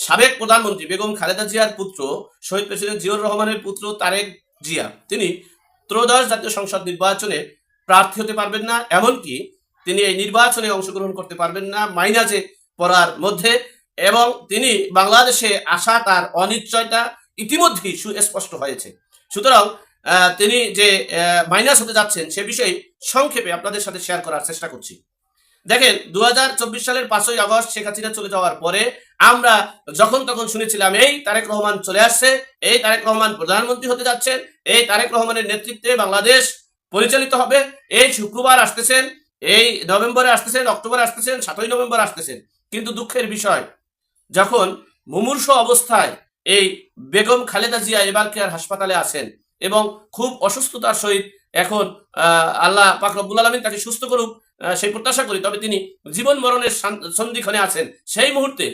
সাবেক প্রধানমন্ত্রী বেগম খালেদা জিয়ার পুত্র শহীদ প্রেসিডেন্ট জিয়র রহমানের পুত্র তারেক জিয়া। তিনি ত্রয়োদশ জাতীয় সংসদ নির্বাচনে প্রার্থী হতে পারবেন না, এমনকি তিনি এই নির্বাচনে অংশগ্রহণ করতে পারবেন না মাইনাজে পড়ার মধ্যে এবং তিনি বাংলাদেশে আসা তার অনিশ্চয়তা ইতিমধ্যেই সুস্পষ্ট হয়েছে। সুতরাং তিনি যে মাইনাস হতে যাচ্ছেন সে বিষয়ে সংক্ষেপে আপনাদের সাথে শেয়ার করার চেষ্টা করছি। দেখেন দু হাজার চব্বিশ সালের পাঁচই আগস্ট শেখ হাসিনা চলে যাওয়ার পরে আমরা যখন তখন শুনেছিলাম, এই তারেক রহমান চলে আসছে, এই তারেক রহমান প্রধানমন্ত্রী হতে যাচ্ছেন, এই তারেক রহমানের নেতৃত্বে বাংলাদেশ পরিচালিত হবে, এই শুক্রবার আসতেছেন, এই নভেম্বরে আসতেছেন, অক্টোবরে আসতেছেন, সাতই নভেম্বর আসতেছেন। কিন্তু দুঃখের বিষয়, যখন মুমূর্ষ অবস্থায় এই বেগম খালেদা জিয়া এবার কেয়ার হাসপাতালে আছেন এবং খুব অসুস্থতার সহিত এখন আল্লাহ পাক রব্বুল আলমিন তাকে সুস্থ করুক সেই প্রত্যাশা করি। তবে তিনি জীবন মরণের সন্ধিক্ষণে আছেন। সেই মুহূর্তে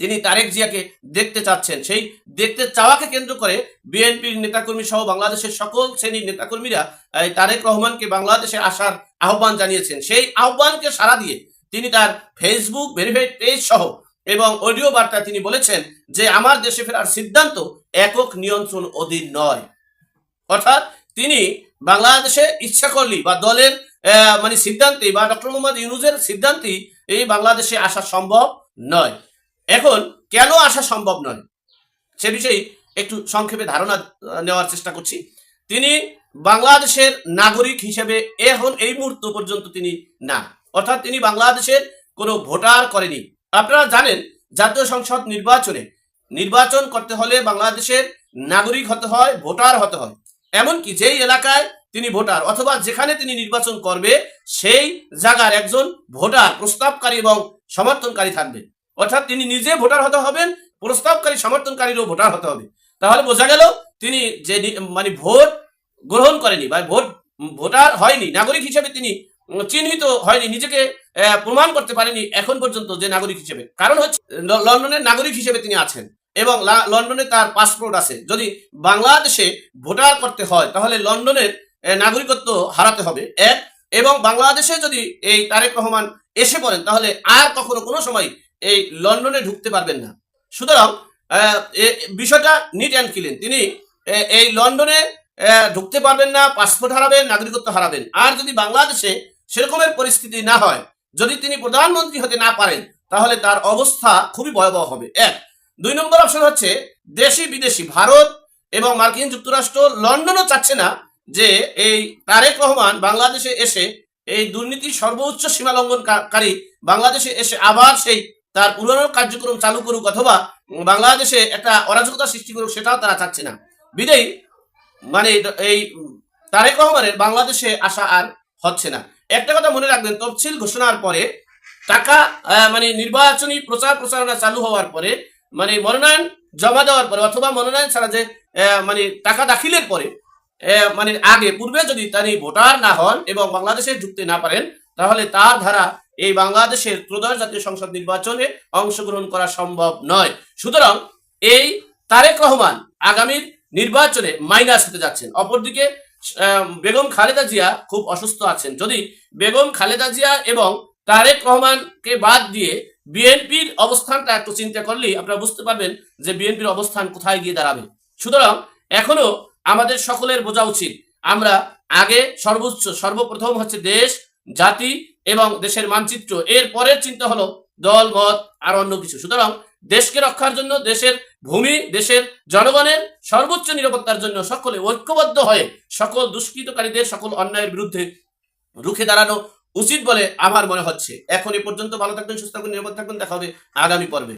তিনি তারেক জিয়াকে দেখতে চাচ্ছেন। সেই দেখতে চাওয়াকে কেন্দ্র করে বিএনপির নেতাকর্মী সহ বাংলাদেশের সকল শ্রেণির নেতাকর্মীরা তারেক রহমানকে বাংলাদেশে আসার আহ্বান জানিয়েছেন। সেই আহ্বানকে সাড়া দিয়ে তিনি তার ফেসবুক ভেরিফাইড পেজ সহ এবং অডিও বার্তায় তিনি বলেছেন যে, আমার দেশে ফেরার সিদ্ধান্ত একক নিয়ন্ত্রণ অধীন নয়। অর্থাৎ তিনি বাংলাদেশে ইচ্ছা করলেই বা দলের মানে সিদ্ধান্তে বা ডক্টর মোহাম্মদ ইউনুজের সিদ্ধান্তেই এই বাংলাদেশে আসা সম্ভব নয়। এখন কেন আসা সম্ভব নয়? সে বিষয়ে একটু সংক্ষেপে ধারণা নেওয়ার চেষ্টা করছি। তিনি বাংলাদেশের নাগরিক হিসেবে এখন এই মুহূর্ত পর্যন্ত তিনি না। অর্থাৎ তিনি বাংলাদেশের কোনো ভোটার করেনি। আপনারা জানেন, জাতীয় সংসদ নির্বাচনে নির্বাচন করতে হলে বাংলাদেশের নাগরিক হতে হয়, ভোটার হতে হয়। এমনকি যেই এলাকায় তিনি ভোটার। অথবা যেখানে তিনি নির্বাচন করবে, সেই জায়গার একজন ভোটার, প্রস্তাবকারী এবং সমর্থনকারী থাকবে। অর্থাৎ তিনি নিজে ভোটার হতে হবেন, প্রস্তাবকারী, সমর্থনকারীরও ভোটার হতে হবে। তাহলে বোঝা গেল, তিনি যে মানে ভোট গ্রহণ করেনি বা ভোট, ভোটার হয়নি, নাগরিক হিসেবে তিনি চিহ্নিত হয়নি, নিজেকে প্রমাণ করতে পারেনি এখন পর্যন্ত যে নাগরিক হিসেবে। কারণ হচ্ছে লন্ডনের নাগরিক হিসেবে তিনি আছেন এবং লন্ডনে তার পাসপোর্ট আছে। যদি বাংলাদেশে ভোটার করতে হয়, তাহলে লন্ডনের নাগরিকত্ব হারাতে হবে। এক, এবং বাংলাদেশে যদি এই তারেক রহমান এসে পড়েন, তাহলে আর কখনো কোনো সময় এই লন্ডনে ঢুকতে পারবেন না। সুতরাং বিষয়টা নিট অ্যান্ড ক্লিন তিনি এই লন্ডনে ঢুকতে পারবেন না পাসপোর্ট হারাবেন, নাগরিকত্ব হারাবেন। আর যদি বাংলাদেশে সেরকমের পরিস্থিতি না হয়, যদি তিনি প্রধানমন্ত্রী হতে না পারেন, তাহলে তার অবস্থা খুবই ভয়াবহ হবে। এক, দুই নম্বর অপশন হচ্ছে দেশি বিদেশি ভারত এবং মার্কিন যুক্তরাষ্ট্র লন্ডনও চাচ্ছে না যে এই তারেক রহমান বাংলাদেশে এসে এই দুর্নীতির সর্বোচ্চ সীমা লঙ্ঘনকারী বাংলাদেশে এসে আবার সেই তার পুরনো কার্যক্রম চালু করুক অথবা বাংলাদেশে একটা অরাজকতা সৃষ্টি করুক সেটাও তারা চাচ্ছে না। বিদেয়ী মানে এই তারেক রহমানের বাংলাদেশে আসা আর হচ্ছে না। একটা কথা মনে রাখবেন, তফসিল ঘোষণার পরে টাকা মানে নির্বাচনী প্রচার প্রচারণা চালু হওয়ার পরে মানে মনোনয়ন জমা দেওয়ার পরে অথবা মনোনয়ন ছাড়া যে মানে টাকা দাখিলের পরে মানে আগে পূর্বে যদি তিনি ভোটার না হন এবং বাংলাদেশে ঢুকতে না পারেন, তাহলে তার ধারা এই বাংলাদেশের ত্রয়োদশ জাতীয় সংসদ নির্বাচনে অংশগ্রহণ করা সম্ভব নয়। সুতরাং এই তারেক রহমান আগামীর নির্বাচনে মাইনাস হতে যাচ্ছেন। অপরদিকে বেগম খালেদা জিয়া খুব অসুস্থ আছেন। যদি বেগম খালেদা জিয়া এবং তারেক রহমানকে বাদ দিয়ে বিএনপির অবস্থানটা একটু চিন্তা করলেই আপনারা বুঝতে পারবেন যে বিএনপির অবস্থান কোথায় গিয়ে দাঁড়াবে। সুতরাং এখনও আমাদের সকলের বোঝা উচিত। আমরা আগে সর্বোচ্চ, সর্বপ্রথম হচ্ছে দেশ, জাতি এবং দেশের মানচিত্র। এর পরের চিন্তা হলো দল, মত আর অন্য কিছু। সুতরাং দেশকে রক্ষার জন্য, দেশের ভূমি, দেশের জনগণের সর্বোচ্চ নিরাপত্তার জন্য সকলে ঐক্যবদ্ধ হয়ে সকল দুষ্কৃতকারীদের, সকল অন্যায়ের বিরুদ্ধে রুখে দাঁড়ানো উচিত বলে আমার মনে হচ্ছে। এখন এ পর্যন্ত ভালো থাকবেন, সুস্থ থাকবেন, নিরাপদ থাকবেন। দেখা হবে আগামী পর্বে।